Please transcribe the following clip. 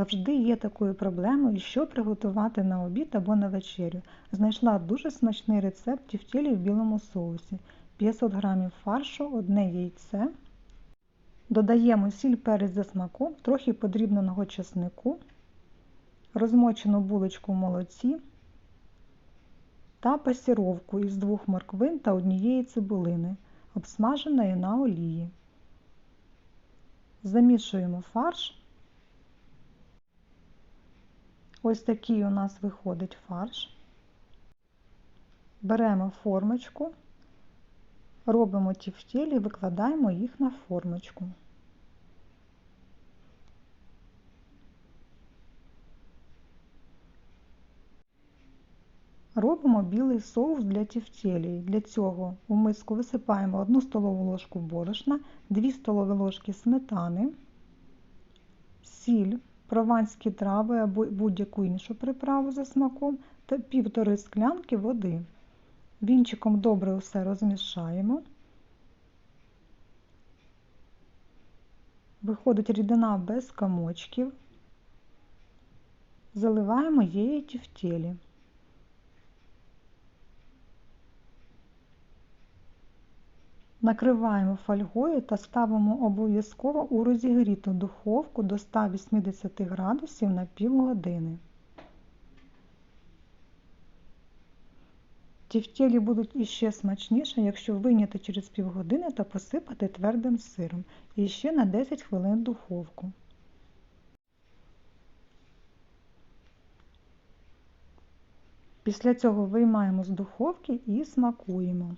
Завжди є такою проблемою, що приготувати на обід або на вечерю. Знайшла дуже смачний рецепт тівтєлі в білому соусі. 500 г фаршу, одне яйце. Додаємо сіль перець за смаком, трохи подрібненого чеснику, розмочену булочку в молоці та пасіровку із двох морквин та однієї цибулини, обсмаженої на олії. Замішуємо фарш. Ось такий у нас виходить фарш. Беремо формочку, робимо тівтєлі, викладаємо їх на формочку. Робимо білий соус для тівтєлі. Для цього у миску висипаємо 1 столову ложку борошна, 2 столові ложки сметани, сіль, прованські трави або будь-яку іншу приправу за смаком та півтори склянки води. Вінчиком добре усе розмішаємо. Виходить рідина без комочків. Заливаємо її тівтєлі. Накриваємо фольгою та ставимо обов'язково у розігріту духовку до 180 градусів на півгодини. Тівтєлі будуть іще смачніше, якщо вийняти через півгодини та посипати твердим сиром. І ще на 10 хвилин духовку. Після цього виймаємо з духовки і смакуємо.